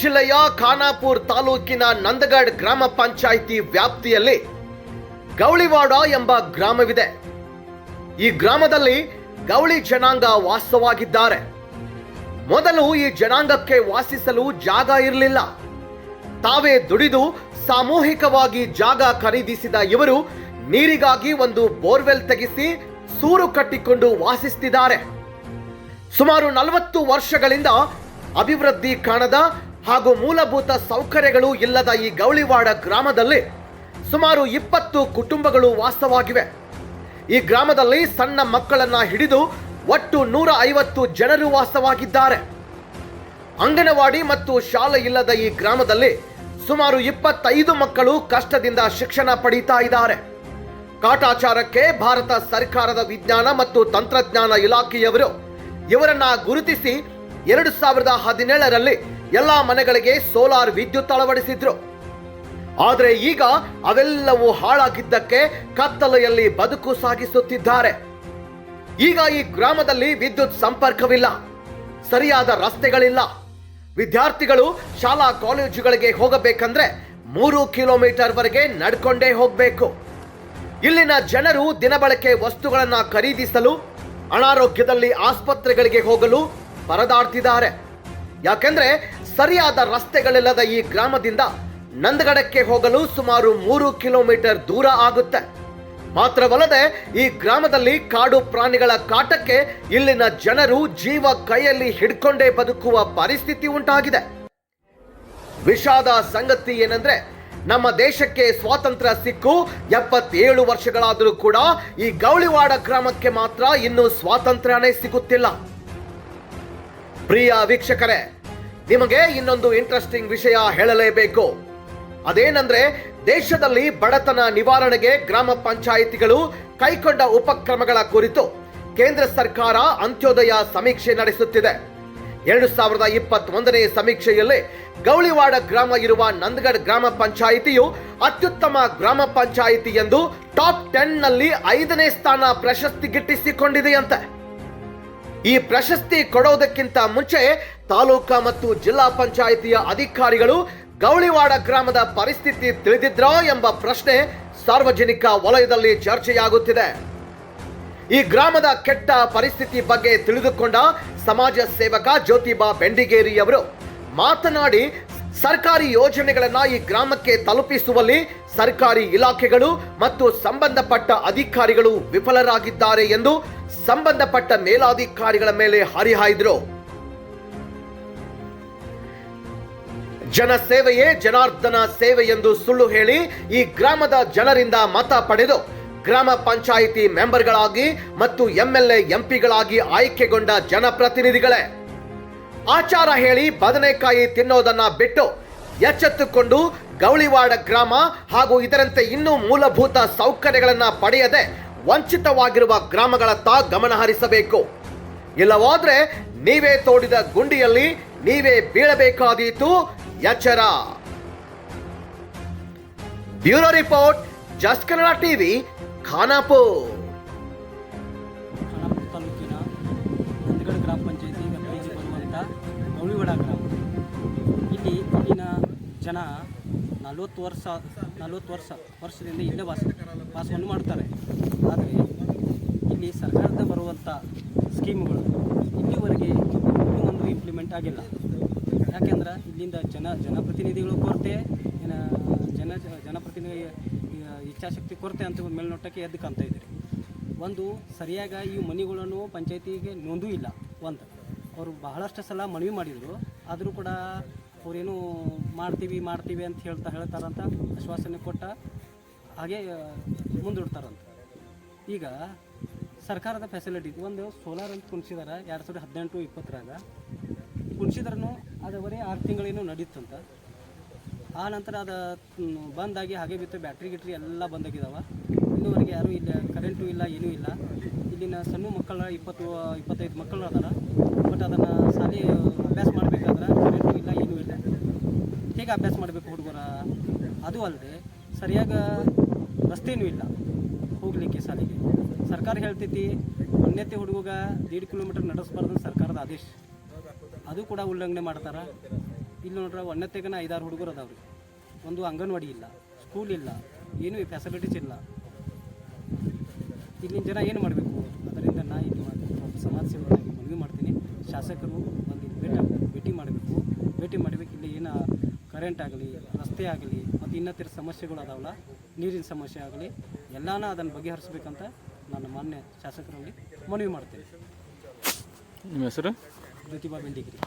ಜಿಲ್ಲೆಯ ಖಾನಾಪುರ್ ತಾಲೂಕಿನ ನಂದಗಡ್ ಗ್ರಾಮ ಪಂಚಾಯಿತಿ ವ್ಯಾಪ್ತಿಯಲ್ಲಿ ಗೌಳಿವಾಡ ಎಂಬ ಗ್ರಾಮವಿದೆ. ಈ ಗ್ರಾಮದಲ್ಲಿ ಗೌಳಿ ಜನಾಂಗ ವಾಸವಾಗಿದ್ದಾರೆ. ಮೊದಲು ಈ ಜನಾಂಗಕ್ಕೆ ವಾಸಿಸಲು ಜಾಗ ಇರಲಿಲ್ಲ. ತಾವೇ ದುಡಿದು ಸಾಮೂಹಿಕವಾಗಿ ಜಾಗ ಖರೀದಿಸಿದ ಇವರು ನೀರಿಗಾಗಿ ಒಂದು ಬೋರ್ವೆಲ್ ತೆಗೆಸಿ ಸೂರು ಕಟ್ಟಿಕೊಂಡು ವಾಸಿಸುತ್ತಿದ್ದಾರೆ ಸುಮಾರು ನಲವತ್ತು ವರ್ಷಗಳಿಂದ ಅಭಿವೃದ್ಧಿ ಕಾಣದ ಹಾಗೂ ಮೂಲಭೂತ ಸೌಕರ್ಯಗಳು ಇಲ್ಲದ ಈ ಗೌಳಿವಾಡ ಗ್ರಾಮದಲ್ಲಿ ಸುಮಾರು ಇಪ್ಪತ್ತು ಕುಟುಂಬಗಳು ವಾಸವಾಗಿವೆ. ಈ ಗ್ರಾಮದಲ್ಲಿ ಸಣ್ಣ ಮಕ್ಕಳನ್ನ ಹಿಡಿದು ಒಟ್ಟು ನೂರ ಐವತ್ತು ಜನರು ವಾಸವಾಗಿದ್ದಾರೆ. ಅಂಗನವಾಡಿ ಮತ್ತು ಶಾಲೆ ಇಲ್ಲದ ಈ ಗ್ರಾಮದಲ್ಲಿ ಸುಮಾರು ಇಪ್ಪತ್ತೈದು ಮಕ್ಕಳು ಕಷ್ಟದಿಂದ ಶಿಕ್ಷಣ ಪಡೀತಾ ಇದ್ದಾರೆ. ಕಾಟಾಚಾರಕ್ಕೆ ಭಾರತ ಸರ್ಕಾರದ ವಿಜ್ಞಾನ ಮತ್ತು ತಂತ್ರಜ್ಞಾನ ಇಲಾಖೆಯವರು ಇವರನ್ನ ಗುರುತಿಸಿ ಎರಡು ಸಾವಿರದ ಹದಿನೇಳರಲ್ಲಿ ಎಲ್ಲಾ ಮನೆಗಳಿಗೆ ಸೋಲಾರ್ ವಿದ್ಯುತ್ ಅಳವಡಿಸಿದ್ರು. ಆದರೆ ಈಗ ಅವೆಲ್ಲವೂ ಹಾಳಾಗಿದ್ದಕ್ಕೆ ಕತ್ತಲೆಯಲ್ಲಿ ಬದುಕು ಸಾಗಿಸುತ್ತಿದ್ದಾರೆ. ಈಗ ಈ ಗ್ರಾಮದಲ್ಲಿ ವಿದ್ಯುತ್ ಸಂಪರ್ಕವಿಲ್ಲ. ಸರಿಯಾದ ರಸ್ತೆಗಳಿಲ್ಲ. ವಿದ್ಯಾರ್ಥಿಗಳು ಶಾಲಾ ಕಾಲೇಜುಗಳಿಗೆ ಹೋಗಬೇಕಂದ್ರೆ ಮೂರು ಕಿಲೋಮೀಟರ್ ವರೆಗೆ ನಡ್ಕೊಂಡೇ ಹೋಗಬೇಕು. ಇಲ್ಲಿನ ಜನರು ದಿನಬಳಕೆ ವಸ್ತುಗಳನ್ನು ಖರೀದಿಸಲು, ಅನಾರೋಗ್ಯದಲ್ಲಿ ಆಸ್ಪತ್ರೆಗಳಿಗೆ ಹೋಗಲು ಪರದಾಡ್ತಿದ್ದಾರೆ. ಯಾಕೆಂದ್ರೆ ಸರಿಯಾದ ರಸ್ತೆಗಳಿಲ್ಲದ ಈ ಗ್ರಾಮದಿಂದ ನಂದಗಡಕ್ಕೆ ಹೋಗಲು ಸುಮಾರು ಮೂರು ಕಿಲೋಮೀಟರ್ ದೂರ ಆಗುತ್ತೆ. ಮಾತ್ರವಲ್ಲದೆ ಈ ಗ್ರಾಮದಲ್ಲಿ ಕಾಡು ಪ್ರಾಣಿಗಳ ಕಾಟಕ್ಕೆ ಇಲ್ಲಿನ ಜನರು ಜೀವ ಕೈಯಲ್ಲಿ ಹಿಡ್ಕೊಂಡೇ ಬದುಕುವ ಪರಿಸ್ಥಿತಿ ಉಂಟಾಗಿದೆ. ವಿಷಾದ ಸಂಗತಿ ಏನಂದ್ರೆ ನಮ್ಮ ದೇಶಕ್ಕೆ ಸ್ವಾತಂತ್ರ್ಯ ಸಿಕ್ಕು ಎಪ್ಪತ್ತೇಳು ವರ್ಷಗಳಾದರೂ ಕೂಡ ಈ ಗೌಳಿವಾಡ ಗ್ರಾಮಕ್ಕೆ ಮಾತ್ರ ಇನ್ನೂ ಸ್ವಾತಂತ್ರ್ಯನೇ ಸಿಗುತ್ತಿಲ್ಲ. ಪ್ರಿಯ ವೀಕ್ಷಕರೇ ನಿಮಗೆ ಇನ್ನೊಂದು ಇಂಟ್ರೆಸ್ಟಿಂಗ್ ವಿಷಯ ಹೇಳಲೇಬೇಕು. ಅದೇನಂದ್ರೆ, ದೇಶದಲ್ಲಿ ಬಡತನ ನಿವಾರಣೆಗೆ ಗ್ರಾಮ ಪಂಚಾಯಿತಿಗಳು ಕೈಗೊಂಡ ಉಪಕ್ರಮಗಳ ಕುರಿತು ಕೇಂದ್ರ ಸರ್ಕಾರ ಅಂತ್ಯೋದಯ ಸಮೀಕ್ಷೆ ನಡೆಸುತ್ತಿದೆ. ಎರಡು ಸಾವಿರದ ಇಪ್ಪತ್ತೊಂದನೇ ಸಮೀಕ್ಷೆಯಲ್ಲಿ ಗೌಳಿವಾಡ ಗ್ರಾಮ ಇರುವ ನಂದಗಡ್ ಗ್ರಾಮ ಪಂಚಾಯಿತಿಯು ಅತ್ಯುತ್ತಮ ಗ್ರಾಮ ಪಂಚಾಯಿತಿ ಎಂದು ಟಾಪ್ ಟೆನ್ನಲ್ಲಿ ಐದನೇ ಸ್ಥಾನ ಪ್ರಶಸ್ತಿ ಗಿಟ್ಟಿಸಿಕೊಂಡಿದೆಯಂತೆ. ಈ ಪ್ರಶಸ್ತಿ ಕೊಡೋದಕ್ಕಿಂತ ಮುಂಚೆ ತಾಲೂಕಾ ಮತ್ತು ಜಿಲ್ಲಾ ಪಂಚಾಯಿತಿಯ ಅಧಿಕಾರಿಗಳು ಗೌಳಿವಾಡ ಗ್ರಾಮದ ಪರಿಸ್ಥಿತಿ ತಿಳಿದಿದ್ರಾ ಎಂಬ ಪ್ರಶ್ನೆ ಸಾರ್ವಜನಿಕ ವಲಯದಲ್ಲಿ ಚರ್ಚೆಯಾಗುತ್ತಿದೆ. ಈ ಗ್ರಾಮದ ಕೆಟ್ಟ ಪರಿಸ್ಥಿತಿ ಬಗ್ಗೆ ತಿಳಿದುಕೊಂಡ ಸಮಾಜ ಸೇವಕ ಜ್ಯೋತಿಬಾ ಬೆಂಡಿಗೇರಿ ಅವರು ಮಾತನಾಡಿ ಸರ್ಕಾರಿ ಯೋಜನೆಗಳನ್ನ ಈ ಗ್ರಾಮಕ್ಕೆ ತಲುಪಿಸುವಲ್ಲಿ ಸರ್ಕಾರಿ ಇಲಾಖೆಗಳು ಮತ್ತು ಸಂಬಂಧಪಟ್ಟ ಅಧಿಕಾರಿಗಳು ವಿಫಲರಾಗಿದ್ದಾರೆ ಎಂದು ಸಂಬಂಧಪಟ್ಟ ಮೇಲಾಧಿಕಾರಿಗಳ ಮೇಲೆ ಹರಿಹಾಯ್ದರು. ಜನ ಸೇವೆಯೇ ಜನಾರ್ದನ ಸೇವೆ ಎಂದು ಸುಳ್ಳು ಹೇಳಿ ಈ ಗ್ರಾಮದ ಜನರಿಂದ ಮತ ಪಡೆದು ಗ್ರಾಮ ಪಂಚಾಯಿತಿ ಮೆಂಬರ್ಗಳಾಗಿ ಮತ್ತು ಎಂಎಲ್ಎ ಎಂಪಿಗಳಾಗಿ ಆಯ್ಕೆಗೊಂಡ ಜನಪ್ರತಿನಿಧಿಗಳೇ. ಆಚಾರ ಹೇಳಿ ಬದನೆಕಾಯಿ ತಿನ್ನೋದನ್ನ ಬಿಟ್ಟು ಎಚ್ಚೆತ್ತುಕೊಂಡು ಗೌಳಿವಾಡ ಗ್ರಾಮ ಹಾಗೂ ಇದರಂತೆ ಇನ್ನೂ ಮೂಲಭೂತ ಸೌಕರ್ಯಗಳನ್ನು ಪಡೆಯದೆ ವಂಚಿತವಾಗಿರುವ ಗ್ರಾಮಗಳತ್ತ ಗಮನ ಹರಿಸಬೇಕು. ಇಲ್ಲವಾದ್ರೆ ನೀವೇ ತೋಡಿದ ಗುಂಡಿಯಲ್ಲಿ ನೀವೇ ಬೀಳಬೇಕಾದೀತು ಎಚ್ಚರ. Bureau report just Kannada TV, Khanapur. ಜನ ನಲ್ವತ್ತು ವರ್ಷ, ನಲವತ್ತು ವರ್ಷ, ವರ್ಷದಿಂದ ಇಲ್ಲೇ ವಾಸ, ವಾಸವನ್ನು ಮಾಡ್ತಾರೆ. ಆದರೆ ಇಲ್ಲಿ ಸರ್ಕಾರದ ಬರುವಂಥ ಸ್ಕೀಮ್ಗಳು ಇಲ್ಲಿವರೆಗೆ ಒಂದು ಇಂಪ್ಲಿಮೆಂಟ್ ಆಗಿಲ್ಲ. ಯಾಕೆಂದ್ರೆ ಇಲ್ಲಿಂದ ಜನ, ಜನಪ್ರತಿನಿಧಿಗಳು ಕೊರತೆ ಜನ, ಜನಪ್ರತಿನಿಧಿ, ಇಚ್ಛಾಶಕ್ತಿ ಕೊರತೆ ಅಂತ ಮೇಲ್ನೋಟಕ್ಕೆ ಎದ್ದು ಕಾಣ್ತಾ ಇದ್ದೀರಿ. ಒಂದು ಸರಿಯಾಗಿ ಈ ಮನೆಗಳನ್ನು ಪಂಚಾಯತಿಗೆ ನೋಂದೂ ಇಲ್ಲ. ಒಂದು, ಅವರು ಬಹಳಷ್ಟು ಸಲ ಮನವಿ ಮಾಡಿದರು. ಆದರೂ ಕೂಡ ಅವರೇನು ಮಾಡ್ತೀವಿ ಮಾಡ್ತೀವಿ ಅಂತ ಹೇಳ್ತಾ ಹೇಳ್ತಾರಂತ ಆಶ್ವಾಸನೆ ಕೊಟ್ಟ ಹಾಗೆ ಮುಂದೂಡ್ತಾರಂತ. ಈಗ ಸರ್ಕಾರದ ಫೆಸಿಲಿಟಿ ಒಂದು ಸೋಲಾರ್ ಅಂತ ಕುಣಿಸಿದಾರೆ ಎರಡು ಸಾವಿರದ ಹದಿನೆಂಟು, ಇಪ್ಪತ್ತರಾಗ. ಕುಣಿಸಿದ್ರೂ ಅದು ಬರೀ ಆರು ತಿಂಗಳೇನೋ ನಡೀತಂತ. ಆ ನಂತರ ಅದು ಬಂದಾಗಿ ಹಾಗೆ ಬಿತ್ತು ಬ್ಯಾಟ್ರಿ ಗಿಟ್ರಿ ಎಲ್ಲ ಬಂದಾಗಿದ್ದಾವೆ ಇನ್ನೂವರೆಗೆ ಯಾರೂ ಇಲ್ಲ ಕರೆಂಟು ಇಲ್ಲ, ಏನೂ ಇಲ್ಲ. ಇಲ್ಲಿನ ಸಣ್ಣ ಮಕ್ಕಳ ಇಪ್ಪತ್ತು, ಇಪ್ಪತ್ತೈದು ಮಕ್ಕಳು ಅದಾರ. ಬಟ್ ಅದನ್ನು ಶಾಲೆ, ಅಭ್ಯಾಸ ಮಾಡಬೇಕಾದ್ರೆ ಕರೆಂಟು ಇಲ್ಲ ಏನೂ ಇಲ್ಲ ಹೇಗೆ ಅಭ್ಯಾಸ ಮಾಡಬೇಕು ಹುಡುಗರ. ಅದು ಅಲ್ಲದೆ ಸರಿಯಾಗಿ ರಸ್ತೆಯೂ ಇಲ್ಲ ಹೋಗಲಿಕ್ಕೆ ಸಾಲಿಗೆ ಸರ್ಕಾರ ಹೇಳ್ತೈತಿ ಉನ್ನತಿ ಹುಡುಗ ದೀಡ್ ಕಿಲೋಮೀಟರ್ ನಡೆಸಬಾರ್ದು ಸರ್ಕಾರದ ಆದೇಶ. ಅದು ಕೂಡ ಉಲ್ಲಂಘನೆ ಮಾಡ್ತಾರೆ. ಇಲ್ಲಿ ನೋಡ್ರೆ ಒಂದತ್ತೆಗನ ಐದಾರು ಹುಡುಗರು ಅದಾವ್ರಿ. ಒಂದು ಅಂಗನವಾಡಿ ಇಲ್ಲ ಸ್ಕೂಲ್ ಇಲ್ಲ, ಏನೂ ಫೆಸಿಲಿಟೀಸ್ ಇಲ್ಲ. ಇಲ್ಲಿನ ಜನ ಏನು ಮಾಡಬೇಕು? ಅದರಿಂದ ನಾ ಇಲ್ಲಿ ಸಮಾಜ ಸೇವೆ ಮನವಿ ಮಾಡ್ತೀನಿ. ಶಾಸಕರು ಒಂದು ಇಲ್ಲಿ ಭೇಟಿ ಭೇಟಿ ಮಾಡಬೇಕು ಭೇಟಿ ಮಾಡಬೇಕು ಇಲ್ಲಿ ಏನು ಕರೆಂಟ್ ಆಗಲಿ ರಸ್ತೆ ಆಗಲಿ ಮತ್ತು ಇನ್ನಿತರ ಸಮಸ್ಯೆಗಳು ಅದಾವಲ್ಲ ನೀರಿನ ಸಮಸ್ಯೆ ಆಗಲಿ ಎಲ್ಲಾನ ಅದನ್ನು ಬಗೆಹರಿಸ್ಬೇಕಂತ ನಾನು ಮಾನ್ಯ ಶಾಸಕರಲ್ಲಿ ಮನವಿ ಮಾಡ್ತೇನೆ. ನಿಮ್ಮ ಹೆಸರು? ಪ್ರತಿಭಾ ಬೆಂಡಿಗಿರಿ.